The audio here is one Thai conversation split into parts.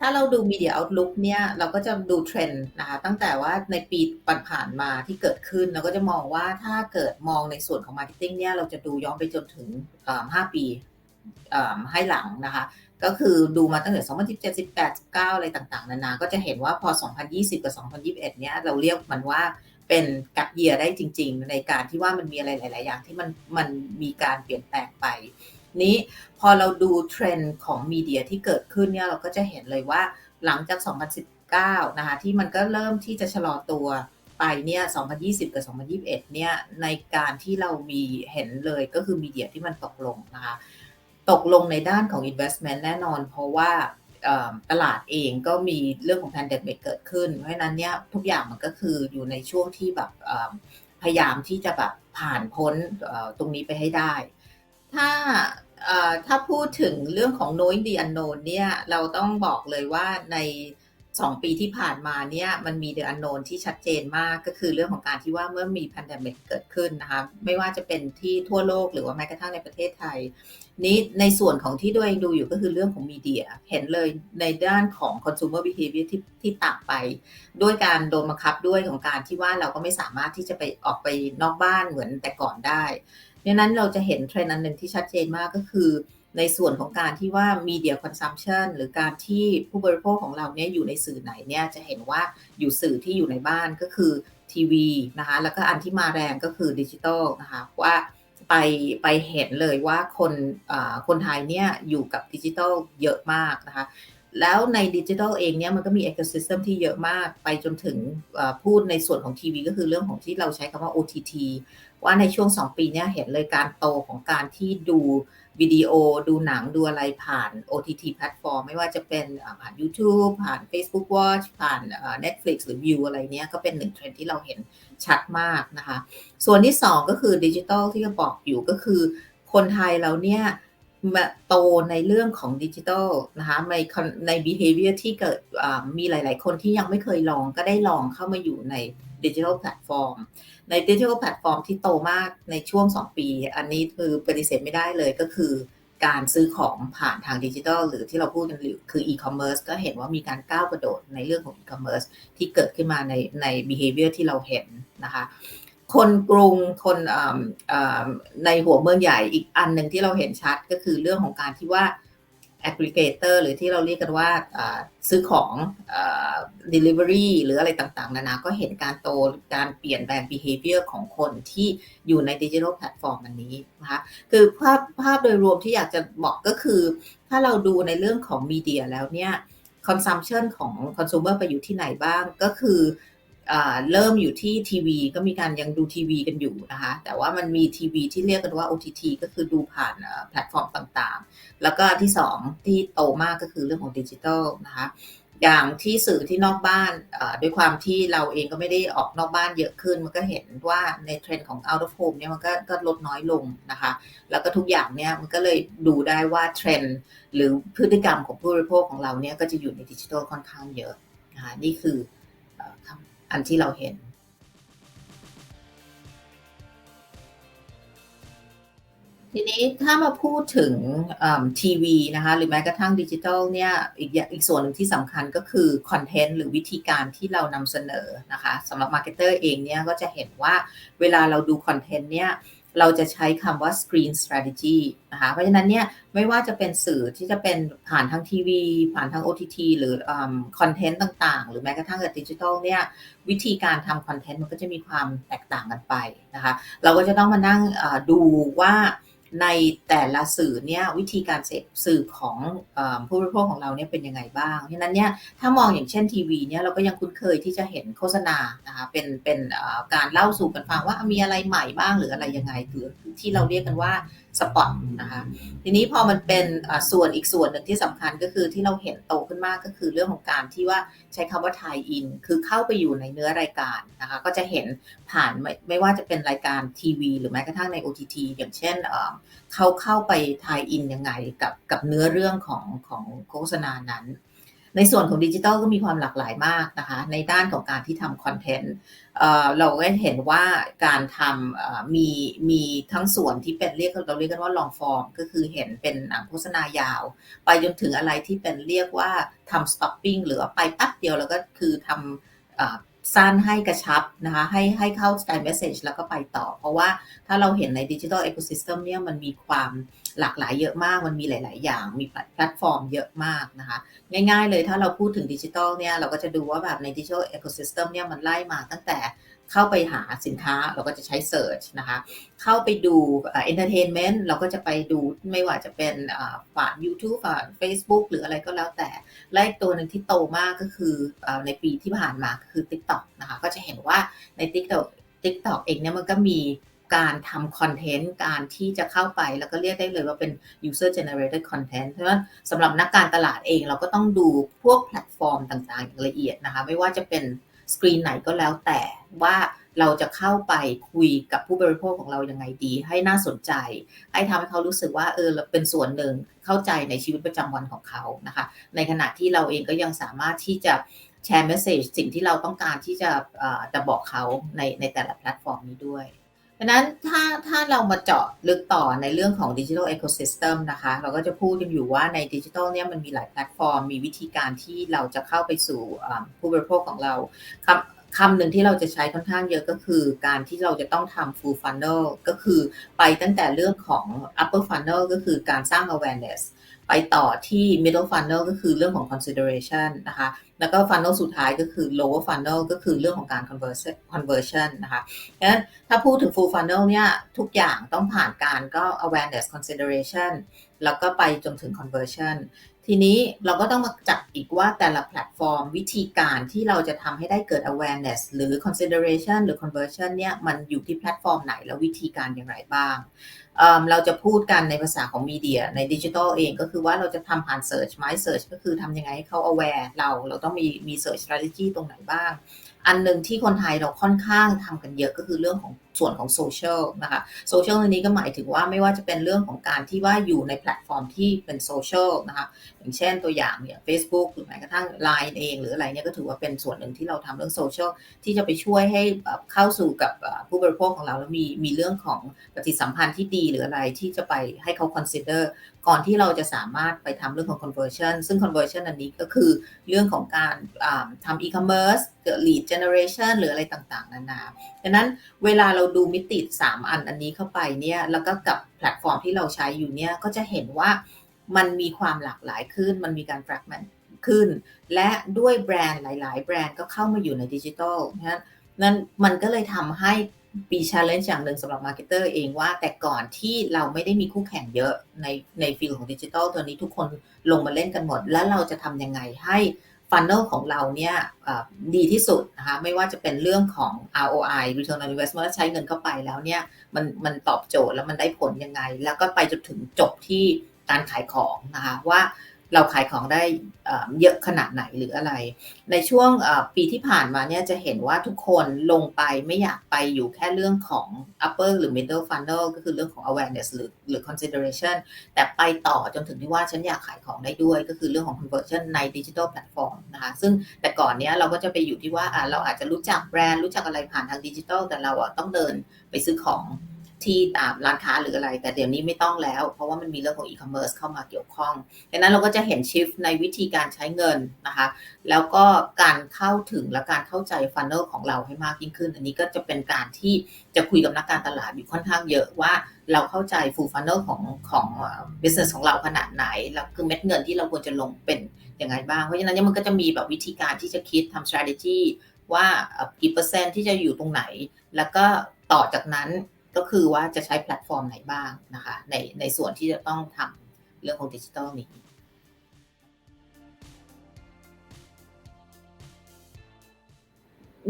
ถ้าเราดู Media Outlook เนี่ยเราก็จะดูเทรนด์นะคะตั้งแต่ว่าในปีผ่านๆมาที่เกิดขึ้น เราก็จะมองว่าถ้าเกิดมองในส่วนของ Marketing เนี่ยเราจะดูย้อนไปจนถึง 5 ปีให้หลังนะคะ ก็คือดูมาตั้งแต่ 2017 18 19 อะไรต่างๆ นานา ก็จะเห็นว่าพอ 2020 กับ 2021 เนี้ยเราเรียกมันว่าเป็นกัดเยียได้จริง ๆ ในการที่ว่ามันมีอะไรหลาย ๆ อย่างที่มันมันมีการเปลี่ยนแปลงไป นี้ พอเราดูเทรนด์ของมีเดียที่เกิดขึ้นเนี่ยเราก็จะเห็นเลยว่าหลังจาก 2019 นะคะที่มันก็เริ่มที่จะชะลอตัวไปเนี่ย 2020 กับ 2021 เนี่ย ในการที่เรามีเห็นเลยก็คือมีเดียที่มันตกลงนะคะ ตกลงในด้านของ investment แน่นอน เพราะว่าตลาดเองก็มีเรื่องของ pandemic เกิดขึ้น เพราะฉะนั้นเนี่ยทุกอย่างมันก็คืออยู่ในช่วงที่แบบพยายามที่จะแบบผ่านพ้นตรงนี้ไปให้ได้ ถ้า ถ้าพูดถึงเรื่องของ knowing the unknown เนี่ยเราต้องบอกเลยว่าในสองปีที่ผ่านมาเนี่ยมันมีเดอะอันโนนที่ชัดเจนมากก็คือเรื่องของการที่ว่าเมื่อมีแพนเดมิกเกิดขึ้นนะคะไม่ว่าจะเป็นที่ทั่วโลกหรือว่าแม้กระทั่งในประเทศไทย นี้ในส่วนของที่ตัวเองดูอยู่ก็คือเรื่องของมีเดีย เห็นเลยในด้านของ consumer behavior ที่ที่ต่างไป ด้วยการโดนบังคับด้วยของการที่ว่าเราก็ไม่สามารถที่จะไปออกไปนอกบ้านเหมือนแต่ก่อนได้ ดังนั้นเราจะเห็นเทรนด์อันหนึ่งที่ชัดเจนมากก็คือ ในส่วนของการที่ว่า media consumption หรือการที่ผู้บริโภคของเราเนี่ยอยู่ในสื่อไหนเนี่ยจะเห็นว่าอยู่สื่อที่อยู่ในบ้านก็คือทีวีนะคะแล้วก็อันที่มาแรงก็คือดิจิทัลนะคะว่าไปไปเห็นเลยว่าคนคนไทยเนี่ยอยู่กับดิจิทัลเยอะมากนะคะ แล้วในดิจิทัลเองเนี่ยมันก็มี ecosystem ที่เยอะมากไปจนถึงพูดในส่วนของทีวีก็คือเรื่องของที่เราใช้คำว่า OTT ว่าในช่วง 2 ปีเนี้เห็นเลยการโตของการที่ดูวิดีโอดูหนังดูอะไรผ่าน OTT แพลตฟอร์มไม่ว่าจะเป็นผ่าน YouTube ผ่าน Facebook Watch ผ่าน Netflix หรือ View อะไรเนี้ยก็เป็นหนึ่งเทรนที่เราเห็นชัดมากนะคะ ส่วนที่ 2 ก็คือดิจิทัลที่เราบอกอยู่ก็คือคนไทยเราเนี่ย โตในเรื่องของดิจิทัลนะคะในใน behavior ที่เกิดมีหลาย ๆ คนที่ยังไม่เคยลองก็ได้ลองเข้ามาอยู่ในดิจิทัลแพลตฟอร์มในดิจิทัลแพลตฟอร์มที่โตมากในช่วง 2 ปี อันนี้คือปฏิเสธไม่ได้เลยก็คือการซื้อของผ่านทางดิจิทัลหรือที่เราพูดกันคืออีคอมเมิร์ซก็เห็นว่ามีการก้าวกระโดดในเรื่องของอีคอมเมิร์ซที่เกิดขึ้นมาในใน behavior ที่เราเห็นนะคะ คนกรุงคนในหัวเมืองใหญ่อีกอันหนึ่งที่เราเห็นชัดก็คือเรื่องของการที่ว่า aggregator หรือที่เราเรียกกันว่าซื้อของ delivery หรืออะไรต่างๆ นานาก็เห็นการโตการเปลี่ยนแปลง behavior ของคนที่อยู่ในดิจิทัลแพลตฟอร์มอันนี้นะคะคือภาพภาพโดยรวมที่อยากจะบอกก็คือ ถ้าเราดูในเรื่องของมีเดียแล้วเนี่ย consumption ของ consumer ไปอยู่ที่ไหนบ้างก็คือ เริ่มอยู่ที่ทีวีก็มีการยังดูทีวีกันอยู่นะคะ แต่ว่ามันมีทีวีที่เรียกกันว่า OTT ก็คือดูผ่านแพลตฟอร์มต่างๆ แล้วก็ที่2ที่โตมากก็คือเรื่องของดิจิทัลนะคะอย่างที่สื่อที่นอกบ้านด้วยความที่เราเองก็ไม่ได้ออกนอกบ้านเยอะขึ้น มันก็เห็นว่าในเทรนด์ของ out of home เนี่ยมันก็ก็ลดน้อยลงนะคะ แล้วก็ทุกอย่างเนี่ยมันก็เลยดูได้ว่าเทรนด์หรือพฤติกรรมของผู้บริโภคของเราเนี่ยก็จะอยู่ในดิจิทัลค่อนข้างเยอะนะคะนี่คือ อันที่เราเห็น ทีนี้ถ้ามาพูดถึงทีวีนะคะหรือแม้กระทั่งดิจิทัลเนี่ยอีกอีกส่วนหนึ่งที่สำคัญก็คือคอนเทนต์หรือวิธีการที่เรานำเสนอนะคะสำหรับมาร์เก็ตเตอร์เองเนี่ยก็จะเห็นว่าเวลาเราดูคอนเทนต์เนี่ย เราจะใช้คำว่า screen strategy นะคะเพราะฉะนั้นเนี่ยไม่ว่าจะเป็นสื่อที่จะเป็นผ่านทางทีวี ผ่านทาง OTT หรือคอนเทนต์ต่างๆ หรือแม้กระทั่งกับดิจิทัลเนี่ยวิธีการทำคอนเทนต์มันก็จะมีความแตกต่างกันไปนะคะเราก็จะต้องมานั่งดูว่า ในแต่ละสื่อเนี่ยวิธีการเสพสื่อของผู้บริโภคของเราเนี่ยเป็นยังไงบ้างเพราะนั้นเนี่ยถ้ามองอย่างเช่นทีวีเนี่ยเราก็ยังคุ้นเคยที่จะเห็นโฆษณานะคะเป็นเป็นการเล่าสู่กันฟังว่ามีอะไรใหม่บ้างหรืออะไรยังไงคือที่เราเรียกกันว่าสปอตนะคะทีนี้พอมันเป็นส่วนอีกส่วนหนึ่งที่สำคัญก็คือที่เราเห็นโตขึ้นมากก็คือเรื่องของการที่ว่าใช้คำว่าไทยอิน คือเข้าไปอยู่ในเนื้อรายการนะคะก็จะเห็นผ่านไม่ไม่ว่าจะเป็นรายการทีวี หรือแม้กระทั่งใน OTT อย่างเช่นเขาเข้าไปไทยอินยังไงกับกับเนื้อเรื่องของของโฆษณานั้น ในส่วนของดิจิทัลก็มีความหลากหลายมากนะคะ ในด้านของการที่ทำคอนเทนต์เราก็เห็นว่าการทำมีมีทั้งส่วนที่เป็นเรียกเราเรียกกันว่าลองฟอร์มก็คือเห็นเป็นหนังโฆษณายาว ไปจนถึงอะไรที่เป็นเรียกว่าทำสต็อปปิ้งหรือไปแป๊บเดียวแล้วก็คือทำ สั้นให้กระชับนะคะให้ให้เข้าใจเมสเซจแล้วก็ไปต่อ เพราะว่าถ้าเราเห็นในดิจิทัลเอ o s ซิสเต็มเนี่ยมันมีความหลากหลายเยอะมาก มันมีหลาย ๆ อย่าง มีแพลตฟอร์มเยอะมากนะคะ ง่าย ๆ เลยถ้าเราพูดถึงดิจิทัลเนี่ยเราก็จะดูว่าแบบในดิจิทัลเอ o s ซิสเต็มเนี่ยมันไล่มาตั้งแต่ เข้าไปหาสินค้าเราก็จะใช้ Search นะคะ เข้าไปดูเอนเตอร์เทนเมนต์เราก็จะไปดูไม่ว่าจะเป็นฝ่าย YouTube ฝ่าย Facebook หรืออะไรก็แล้วแต่และอีกตัวหนึ่งที่โตมากก็คือในปีที่ผ่านมาคือ TikTok นะคะ ก็จะเห็นว่าใน TikTok TikTok เองเนี่ยมันก็มีการทำคอนเทนต์การที่จะเข้าไปแล้วก็เรียกได้เลยว่าเป็น user generated content เพราะฉะนั้นสำหรับนักการตลาดเองเราก็ต้องดูพวกแพลตฟอร์มต่างๆอย่างละเอียดนะคะ ไม่ว่าจะเป็น สกรีนไหนก็แล้วแต่ว่าเราจะเข้าไปคุยกับผู้บริโภคของเรายังไงดี ให้น่าสนใจ ให้ทำให้เขารู้สึกว่าเออเป็นส่วนหนึ่งเข้าใจในชีวิตประจำวันของเขานะคะ ในขณะที่เราเองก็ยังสามารถที่จะแชร์เมสเซจสิ่งที่เราต้องการที่จะจะบอกเขาในในแต่ละแพลตฟอร์มนี้ด้วย ดังนั้นถ้าถ้าเรามาเจาะลึกต่อในเรื่องของดิจิทัลเอ o s ซิสเต็มนะคะ เราก็จะพูดกันอยู่ว่าในดิจิทัลเนี่ยมันมีหลายแพลตฟอร์ม มีวิธีการที่เราจะเข้าไปสู่ผู้บริโภคของเราคำคำหนึ่งที่เราจะใช้ค่อนข้างเยอะก็คือ การที่เราจะต้องทำ full funnel ก็คือไปตั้งแต่เรื่องของ upper funnel ก็คือการสร้าง awareness ไปต่อที่ middle funnel ก็คือเรื่องของ consideration นะคะ แล้วก็ funnel สุดท้ายก็คือ lower funnel ก็คือเรื่องของการ conversion นะคะงั้นถ้าพูดถึง full funnel เนี่ยทุกอย่างต้องผ่านการก็ awareness consideration แล้วก็ไปจนถึง conversion ทีนี้เราก็ต้องมาจับอีกว่าแต่ละแพลตฟอร์ม วิธีการที่เราจะทำให้ได้เกิด awareness หรือ consideration หรือ conversion เนี่ยมันอยู่ที่แพลตฟอร์มไหนแล้ววิธีการอย่างไรบ้างเราจะพูดกันในภาษาของมีเดียในดิจิทัลเองก็คือว่าเราจะทำผ่าน Search ไหม Search ก็คือทำยังไงให้เขา aware เราเราต้องมีมี Search strategy ตรงไหนบ้าง อันหนึ่งที่คนไทยเราค่อนข้างทำกันเยอะก็คือเรื่องของส่วนของโซเชียลนะคะโซเชียลในนี้ก็หมายถึงว่าไม่ว่าจะเป็นเรื่องของการที่ว่าอยู่ในแพลตฟอร์มที่เป็นโซเชียลนะคะอย่างเช่นตัวอย่างเนี่ย Facebook หรือแม้กระทั่ง Line เอง หรืออะไรเนี่ยก็ถือว่าเป็นส่วนหนึ่งที่เราทำเรื่องโซเชียลที่จะไปช่วยให้เข้าสู่กับผู้บริโภคของเราแล้วมีมีเรื่องของปฏิสัมพันธ์ที่ดีหรืออะไรที่จะไปให้เขา consider ก่อนที่เราจะสามารถไปทำเรื่องของ conversion ซึ่ง conversion อันนี้ก็คือเรื่องของการทำ e-commerce เกิด lead generation หรืออะไรต่างๆ นานาดังนั้นเวลาเราดูมิติ 3 อันอันนี้เข้าไปเนี่ยแล้วก็กับแพลตฟอร์มที่เราใช้อยู่เนี่ยก็จะเห็นว่ามันมีความหลากหลายขึ้น มันมีการ fragment ขึ้น และด้วยแบรนด์หลาย ๆ แบรนด์ก็เข้ามาอยู่ในดิจิทัลนะนั้นมันก็เลยทำให้ ปีชาเลนจ์อย่างหนึ่งสำหรับมาร์เก็ตเตอร์เองว่าแต่ก่อนที่เราไม่ได้มีคู่แข่งเยอะในในฟิลของดิจิทัลตัวนี้ทุกคนลงมาเล่นกันหมด แล้วเราจะทำยังไงให้ฟันเนลของเราเนี่ยดีที่สุดนะคะไม่ว่าจะเป็นเรื่องของ ROI Return on Investment ใช้เงินเข้าไปแล้วเนี่ยมันมันตอบโจทย์แล้วมันได้ผลยังไง แล้วก็ไปจนถึงจบที่การขายของนะคะว่า เราขายของได้เยอะขนาดไหนหรืออะไร ในช่วงปีที่ผ่านมาเนี่ยจะเห็นว่าทุกคนลงไปไม่อยากไปอยู่แค่เรื่องของ upper หรือ middle funnel ก็คือเรื่องของ awareness หรือหรือ consideration แต่ไปต่อจนถึงที่ว่าฉันอยากขายของได้ด้วย ก็คือเรื่องของ conversion ใน digital platform นะคะซึ่งแต่ก่อนเนี้ยเราก็จะไปอยู่ที่ว่าเราอาจจะรู้จักแบรนด์รู้จักอะไรผ่านทางดิจิทัลแต่เราต้องเดินไปซื้อของ ที่ตามร้านค้าหรืออะไร แต่เดี๋ยวนี้ไม่ต้องแล้ว เพราะว่ามันมีเรื่องของอีคอมเมิร์ซเข้ามาเกี่ยวข้องดังนั้นเราก็จะเห็นชิฟในวิธีการใช้เงินนะคะ แล้วก็การเข้าถึงและการเข้าใจฟันเนลของเราให้มากยิ่งขึ้น อันนี้ก็จะเป็นการที่จะคุยกับนักการตลาดอยู่ค่อนข้างเยอะว่าเราเข้าใจฟูลฟันเนลของของบิสเนสของเราขนาดไหน แล้วคือเม็ดเงินที่เราควรจะลงเป็นยังไงบ้าง เพราะฉะนั้นมันก็จะมีแบบวิธีการที่จะคิดทำ strategy ว่ากี่เปอร์เซ็นต์ที่จะอยู่ตรงไหน แล้วก็ต่อจากนั้น ก็คือว่าจะใช้แพลตฟอร์มไหนบ้างนะคะในในส่วนที่จะต้องทำเรื่องของดิจิทัลนี้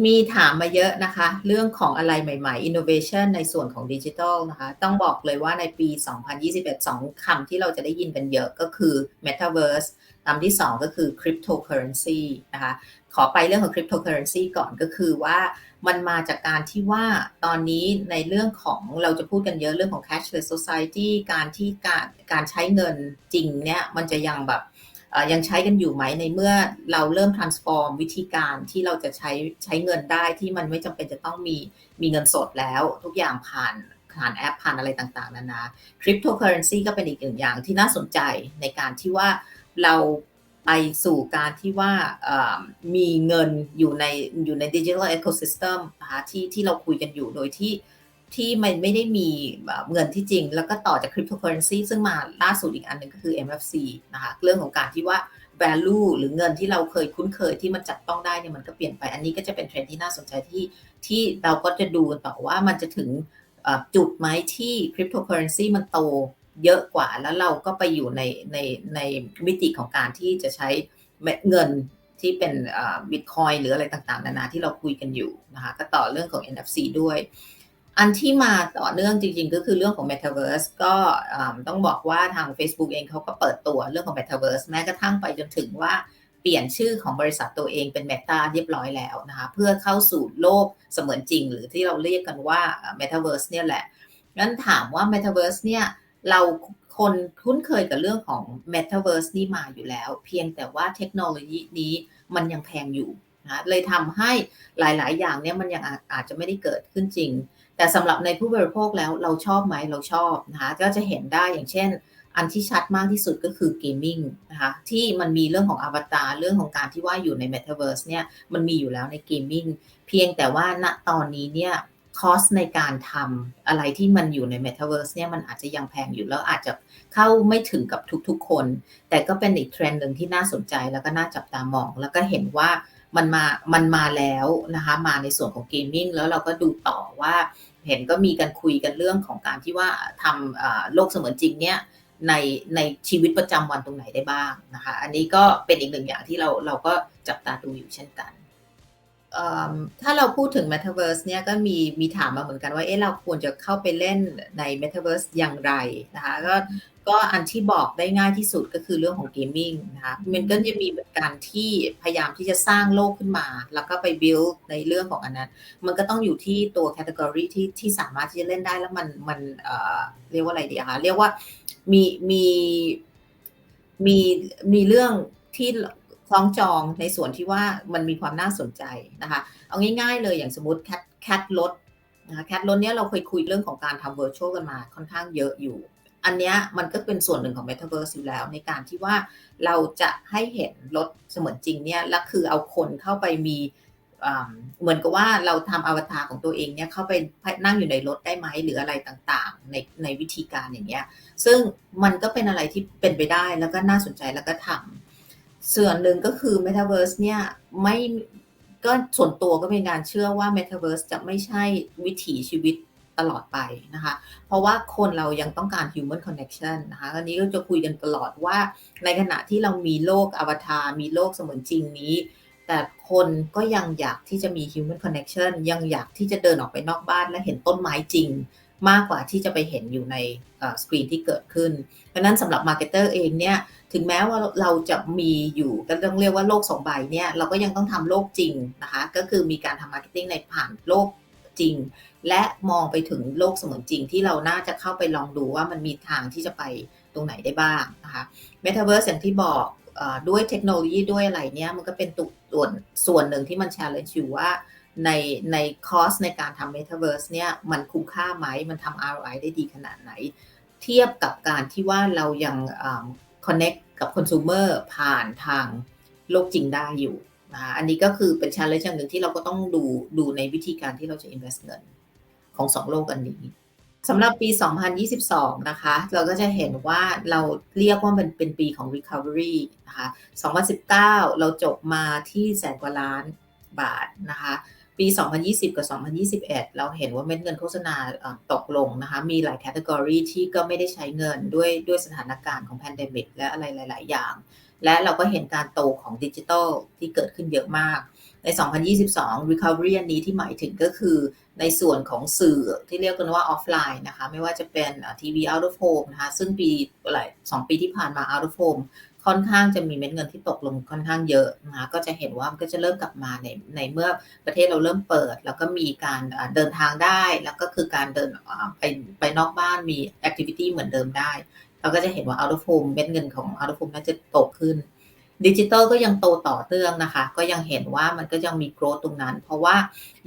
มีถามมาเยอะนะคะ เรื่องของอะไรใหม่ ๆ innovation ในส่วนของดิจิทัลนะคะ ต้องบอกเลยว่าในปี 2021 2คำที่เราจะได้ยินกันเยอะก็คือ metaverse คำที่ 2 ก็คือ cryptocurrency นะคะ ขอไปเรื่องของ cryptocurrency ก่อนก็คือว่ามันมาจากการที่ว่าตอนนี้ในเรื่องของเราจะพูดกันเยอะเรื่องของ cashless society การที่การการใช้เงินจริงเนี่ยมันจะยังแบบ ยังใช้กันอยู่ไหมในเมื่อเราเริ่ม transform วิธีการที่เราจะใช้ใช้เงินได้ที่มันไม่จำเป็นจะต้องมีมีเงินสดแล้ว ทุกอย่างผ่านผ่านแอปผ่านอะไรต่างๆนานา cryptocurrency ก็เป็นอีกหนึ่งอย่างที่น่าสนใจในการที่ว่าเราไปสู่การที่ว่ามีเงินอยู่ในอยู่ใน digital ecosystem นะคะที่ที่เราคุยกันอยู่โดยที่ ที่มันไม่ได้มีแบบเงินที่จริง แล้วก็ต่อจาก cryptocurrency ซึ่งมาล่าสุดอีกอันหนึ่งก็คือ MFC นะคะเรื่องของการที่ว่า value หรือเงินที่เราเคยคุ้นเคยที่มันจับต้องได้เนี่ยมันก็เปลี่ยนไป อันนี้ก็จะเป็นเทรนที่น่าสนใจที่ที่เราก็จะดูต่อว่ามันจะถึงจุดไหมที่ cryptocurrency มันโตเยอะกว่าแล้วเราก็ไปอยู่ในในในมิติของการที่จะใช้เงินที่เป็นบิตคอยหรืออะไรต่างๆ นานาที่เราคุยกันอยู่นะคะก็ต่อเรื่องของ NFC ด้วย อันที่มาต่อเนื่องจริง ๆ ก็คือเรื่องของ Metaverse ก็ต้องบอกว่าทาง Facebook เองเขาก็เปิดตัวเรื่องของ Metaverse แม้กระทั่งไปจนถึงว่าเปลี่ยนชื่อของบริษัทตัวเองเป็น Meta เรียบร้อยแล้วนะคะเพื่อเข้าสู่โลกเสมือนจริง หรือที่เราเรียกกันว่า Metaverse เนี่ยแหละงั้นถามว่า Metaverse เนี่ยเราคนคุ้นเคยกับเรื่องของ Metaverse นี่มาอยู่แล้ว เพียงแต่ว่าเทคโนโลยีนี้มันยังแพงอยู่นะเลยทำให้หลาย ๆ อย่างเนี่ยมันยังอาอาจจะไม่ได้เกิดขึ้นจริง แต่สำหรับในผู้บริโภคแล้วเราชอบไหมเราชอบนะคะก็จะเห็นได้อย่างเช่น อันที่ชัดมากที่สุดก็คือเกมมิ่งนะคะที่มันมีเรื่องของอวตารเรื่องของการที่ว่าอยู่ใน Metaverse เนี่ยมันมีอยู่แล้วในเกมมิ่งเพียงแต่ว่าณตอนนี้เนี่ยคอสในการทำอะไรที่มันอยู่ใน Metaverse เนี่ยมันอาจจะยังแพงอยู่แล้วอาจจะเข้าไม่ถึงกับทุกๆคน แต่ก็เป็นอีกเทรนด์หนึ่งที่น่าสนใจแล้วก็น่าจับตามอง แล้วก็เห็นว่ามันมามันมาแล้วนะคะมาในส่วนของเกมมิ่งแล้วเราก็ดูต่อว่า เห็นก็มีการคุยกันเรื่องของการที่ว่าทำโลกเสมือนจริงเนี่ยในในชีวิตประจำวันตรงไหนได้บ้างนะคะ อันนี้ก็เป็นอีกหนึ่งอย่างที่เราเราก็จับตาดูอยู่เช่นกัน ถ้าเราพูดถึง Metaverse เนี่ยก็มีมีถามมาเหมือนกันว่าเอ๊ะเราควรจะเข้าไปเล่นใน Metaverse อย่างไรนะคะก็ ก็อันที่บอกได้ง่ายที่สุดก็คือเรื่องของเกมมิ่งนะคะมันก็จะมีเหมือนกันที่พยายามที่จะสร้างโลกขึ้นมา แล้วก็ไป build ในเรื่องของอันนั้น มันก็ต้องอยู่ที่ตัว category ที่ที่สามารถที่จะเล่นได้แล้วมันมันเอ่อเรียกว่าอะไรดีคะเรียกว่ามีมีมีมีเรื่องที่คล้องจองในส่วนที่ว่ามันมีความน่าสนใจนะคะเอาง่ายๆเลยอย่างสมมติแคทแคทรถนะคะแคทรถเนี้ยเราเคยคุยเรื่องของการทำ virtual กันมาค่อนข้างเยอะอยู่ อันเนี้ยมันก็เป็นส่วนหนึ่งของ Metaverse อยู่แล้ว ในการที่ว่าเราจะให้เห็นรถเสมือนจริงเนี่ยแล้วคือเอาคนเข้าไปมีเหมือนกับว่าเราทำอวตารของตัวเองเนี่ยเข้าไปนั่งอยู่ในรถได้ไหมหรืออะไรต่างๆ ในในวิธีการอย่างเงี้ยซึ่งมันก็เป็นอะไรที่เป็นไปได้แล้วก็น่าสนใจแล้วก็ทำส่วนหนึ่งก็คือ Metaverse เนี่ยไม่ก็ส่วนตัวก็เป็นการเชื่อว่า Metaverse จะไม่ใช่วิถีชีวิต ตลอดไปนะคะ เพราะว่าคนเรายังต้องการ human connection นะคะอันนี้ก็จะคุยกันตลอดว่าในขณะที่เรามีโลกอวตารมีโลกเสมือนจริงนี้ แต่คนก็ยังอยากที่จะมี human connection ยังอยากที่จะเดินออกไปนอกบ้านและเห็นต้นไม้จริง มากกว่าที่จะไปเห็นอยู่ในสกรีนที่เกิดขึ้น เพราะนั้นสำหรับมาร์เก็ตเตอร์เองเนี่ยถึงแม้ว่าเราจะมีอยู่ก็ต้องเรียกว่าโลกสองใบเนี่ยเราก็ยังต้องทำโลกจริงนะคะ ก็คือมีการทำมาร์เก็ตติ้งในผ่านโลก จริง และมองไปถึงโลกเสมือนจริง ที่เราน่าจะเข้าไปลองดูว่ามันมีทางที่จะไปตรงไหนได้บ้างนะคะเมตาเวิร์สอย่างที่บอกด้วยเทคโนโลยีด้วยอะไรเนี่ยมันก็เป็นตุส่วนส่วนหนึ่งที่มันแชร์เลยอยู่ว่าในในคอสในการทำเมตาเวิร์สเนี่ยมันคุ้มค่าไหมมันทำ ROI ได้ดีขนาดไหน เทียบกับการที่ว่าเรายัง connect กับคอน sumer ผ่านทางโลกจริงได้อยู่ นะอันนี้ก็คือเป็น challenge อย่างหนึ่งที่เราก็ต้องดูดูในวิธีการที่เราจะ invest เงินของสองโลกอันนี้สำหรับปี 2022 นะคะ เราก็จะเห็นว่าเราเรียกว่ามันเป็นปีของ recovery นะคะ 2019 เราจบมาที่แสนกว่าล้านบาทนะคะ ปี 2020 กับ 2021 เราเห็นว่าเม็ดเงินโฆษณาตกลงนะคะ มีหลายแคตตากรีที่ก็ไม่ได้ใช้เงินด้วยด้วยสถานการณ์ของแพนเดมิกและอะไรหลาย ๆ อย่าง และเราก็เห็นการโตของดิจิทัลที่เกิดขึ้นเยอะมาก ใน 2022 recovery อันนี้ที่หมายถึงก็คือในส่วนของสื่อที่เรียกกันว่าออฟไลน์นะคะ ไม่ว่าจะเป็นทีวี out of home นะคะ ซึ่งปีหลายสองปีที่ผ่านมา out of home ค่อนข้างจะมีเม็ดเงินที่ตกลงค่อนข้างเยอะนะคะก็จะเห็นว่ามันก็จะเริ่มกลับมาในในเมื่อประเทศเราเริ่มเปิด แล้วก็มีการเดินทางได้ แล้วก็คือการเดินไปไปนอกบ้านมีแอคทิวิตี้เหมือนเดิมได้ เราก็จะเห็นว่า out of home เม็ดเงินของ out of home น่าจะโตขึ้นดิจิทัลก็ยังโตต่อเนื่องนะคะ ก็ยังเห็นว่ามันก็ยังมีโกรธตรงนั้น เพราะว่า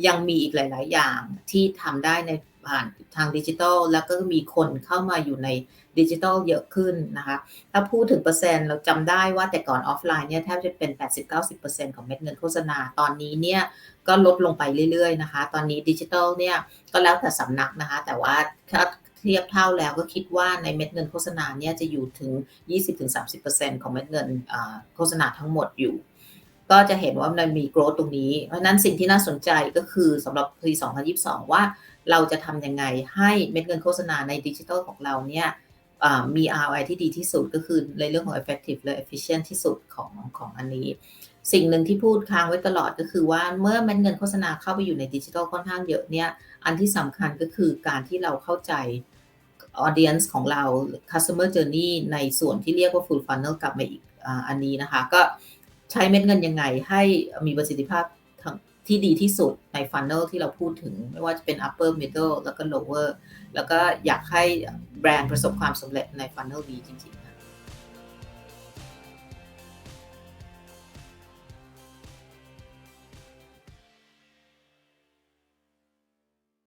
ยังมีอีกหลาย ๆ อย่างที่ทำได้ในผ่านทางดิจิทัลแล้วก็มีคนเข้ามาอยู่ในดิจิทัลเยอะขึ้นนะคะ ถ้าพูดถึงเปอร์เซ็นต์เราจำได้ว่าแต่ก่อนออฟไลน์เนี่ยแทบจะเป็น 80-90%ของเม็ดเงินโฆษณา ตอนนี้เนี่ยก็ลดลงไปเรื่อย ๆ นะคะ ตอนนี้ดิจิทัลเนี่ยก็แล้วแต่สำนักนะคะ แต่ว่าถ้า เทียบเท่าแล้วก็คิดว่าในเม็ดเงินโฆษณาเนี่ยจะอยู่ถึง 20-30%ของเม็ดเงินโฆษณาทั้งหมดอยู่ ก็จะเห็นว่ามันมีโกรธตรงนี้ เพราะนั้นสิ่งที่น่าสนใจก็คือสำหรับปี 2022 ว่าเราจะทำยังไงให้เม็ดเงินโฆษณาในดิจิทัลของเราเนี่ยมี ROI ที่ดีที่สุดก็คือในเรื่องของ effective และ efficient ที่สุดของของอันนี้ สิ่งหนึ่งที่พูดค้างไว้ตลอดก็คือว่าเมื่อเม็ดเงินโฆษณาเข้าไปอยู่ในดิจิทัลค่อนข้างเยอะเนี่ย อันที่สำคัญก็คือการที่เราเข้าใจ audience ของเรา customer journey ในส่วนที่เรียกว่า full funnel กลับมาอีกอันนี้นะคะ ก็ใช้เม็ดเงินยังไงให้มีประสิทธิภาพที่ดีที่สุดใน funnel ที่เราพูดถึง ไม่ว่าจะเป็น upper middle แล้วก็ lower แล้วก็อยากให้แบรนด์ประสบความสำเร็จใน funnel ดีจริงๆ